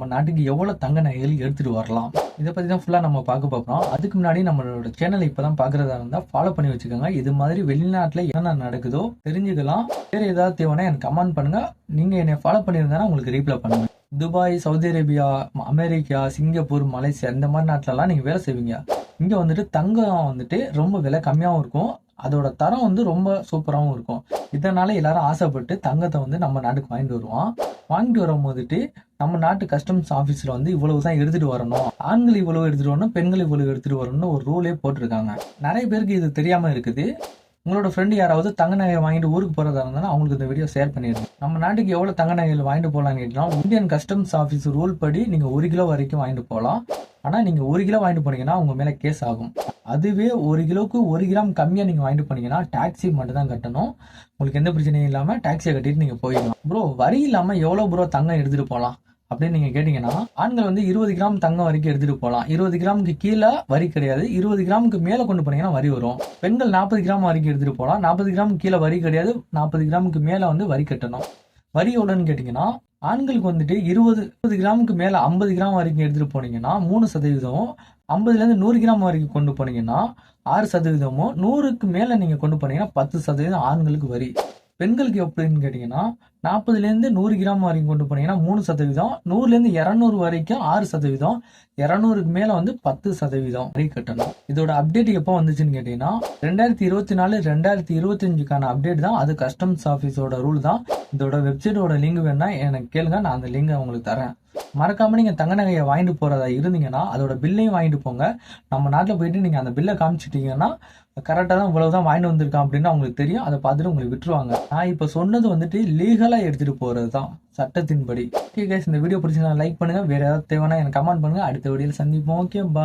நம்ம நாட்டுக்கு எவ்வளவு தங்க நகைகள் எடுத்துட்டு வரலாம்? இதை பத்தி தான் ஃபுல்லா நம்ம பார்க்க போறோம். அதுக்கு முன்னாடி நம்மளோட சேனலை இப்பதான் பாக்குறதா இருந்தா ஃபாலோ பண்ணி வச்சுக்கோங்க. இது மாதிரி வெளிநாட்டுல என்ன நடக்குதோ தெரிஞ்சுக்கலாம். வேற ஏதாவது தேவைன்னா எனக்கு கமெண்ட் பண்ணுங்க. நீங்க என்னை ஃபாலோ பண்ணியிருந்தா உங்களுக்கு ரீப்ளை பண்ணுங்க Dubai Saudi Arabia America Singapore Malaysia இந்த மாதிரி நாட்டிலலாம் நீங்க வேலை செய்வீங்க. இங்க வந்துட்டு தங்கம் வந்துட்டு ரொம்ப விலை கம்மியாகவும் இருக்கும். அதோட தரம் வந்து ரொம்ப சூப்பராகவும் இருக்கும். இதனால எல்லாரும் ஆசைப்பட்டு தங்கத்தை வந்து நம்ம நாட்டுக்கு வாங்கிட்டு வருவோம். வாங்கிட்டு வரும்போதுட்டு நம்ம நாட்டு கஸ்டம்ஸ் ஆஃபீஸில் வந்து இவ்வளவு தான் எடுத்துட்டு வரணும். ஆண்கள் இவ்வளவு எடுத்துட்டு வரணும் பெண்கள் இவ்வளவு எடுத்துட்டு வரணும்னு ஒரு ரூலே போட்டிருக்காங்க. நிறைய பேருக்கு இது தெரியாம இருக்குது. உங்களோட ஃப்ரெண்டு யாராவது தங்க நகையை வாங்கிட்டு ஊருக்கு போறதா இருந்தாலும் அவங்களுக்கு இந்த வீடியோ ஷேர் பண்ணிடுங்க. நம்ம நாட்டுக்கு எவ்வளவு தங்க நகைகள் வாங்கிட்டு போகலான்னு கேட்டீங்கன்னா இந்தியன் கஸ்டம்ஸ் ஆஃபீஸ் ரூல் படி நீங்க ஒரு கிலோ வரைக்கும் வாங்கிட்டு போகலாம். ஆனா நீங்க ஒரு கிலோ வாங்கிட்டு போனீங்கன்னா உங்க மேல கேஸ் ஆகும். அதுவே ஒரு கிலோவுக்கு ஒரு கிராம் கம்மியா நீங்க வாங்கிட்டு போனீங்கன்னா டாக்ஸி மட்டும் தான் கட்டணும். உங்களுக்கு எந்த பிரச்சனையும் இல்லாம டாக்ஸியை கட்டிட்டு நீங்க போயிடலாம். ப்ரோ வரி இல்லாம எவ்வளவு ப்ரோ தங்கம் எடுத்துட்டு போகலாம்? அப்படின்னு நீங்க கேட்டீங்கன்னா ஆண்கள் வந்து இருபது கிராம் தங்கம் வரைக்கும் எடுத்துட்டு போகலாம். இருபது கிராமுக்கு கீழே வரி கிடையாது. இருபது கிராமுக்கு மேல கொண்டு போனீங்கன்னா வரி வரும். பெண்கள் நாற்பது கிராம் வரைக்கும் எடுத்துட்டு போகலாம். நாற்பது கிராம் கீழே வரி கிடையாது. நாற்பது கிராமுக்கு மேல வந்து வரி கட்டணும். வரி எவ்வளோன்னு கேட்டீங்கன்னா ஆண்களுக்கு வந்துட்டு இருபது இருபது கிராமுக்கு மேல ஐம்பது கிராம் வரைக்கும் எடுத்துட்டு போனீங்கன்னா மூணு சதவீதம் ஐம்பதுலேருந்து நூறு கிராம் வரைக்கும் கொண்டு போனீங்கன்னா ஆறு சதவீதமும் நூறுக்கு மேல நீங்க கொண்டு போனீங்கன்னா பத்து சதவீதம் ஆண்களுக்கு வரி. பெண்களுக்கு எப்படின்னு கேட்டீங்கன்னா நாற்பதுலேருந்து நூறு கிராம் வரைக்கும் கொண்டு போனீங்கன்னா மூணு சதவீதம். நூறுலேருந்து இரநூறு வரைக்கும் ஆறு சதவீதம். இரநூறுக்கு மேலே வந்து பத்து சதவீதம் வரி கட்டணும். இதோட அப்டேட் எப்போ வந்துச்சுன்னு கேட்டீங்கன்னா ரெண்டாயிரத்தி இருபத்தி நாலு ரெண்டாயிரத்தி இருபத்தஞ்சுக்கான அப்டேட் தான். அது கஸ்டம்ஸ் ஆஃபீஸோட ரூல் தான். இதோட வெப்சைட்டோட லிங்க் வேணா எனக்கு கேளுங்க. நான் அந்த லிங்கை உங்களுக்கு தரேன். மறக்காமல் நீங்கள் தங்க நகையை வாங்கிட்டு போகிறதா இருந்தீங்கன்னா அதோட பில்லையும் வாங்கிட்டு போங்க. நம்ம நாட்டில் போயிட்டு நீங்கள் அந்த பில்லை காமிச்சிட்டீங்கன்னா கரெக்டாக தான் இவ்வளவுதான் வாங்கிட்டு வந்திருக்கான் அப்படின்னு அவங்களுக்கு தெரியும். அதை பார்த்துட்டு உங்களுக்கு விட்டுருவாங்க. நான் இப்போ சொன்னது வந்துட்டு லீகலாக எடுத்துகிட்டு போகிறது தான் சட்டத்தின்படி. ஓகே guys இந்த வீடியோ பிடிச்சிங்கன்னா லைக் பண்ணுங்கள் வேறு ஏதாவது தேவைன்னா எனக்கு கமெண்ட் பண்ணுங்க. அடுத்த வீடியோவில் சந்திப்போம். ஓகே பா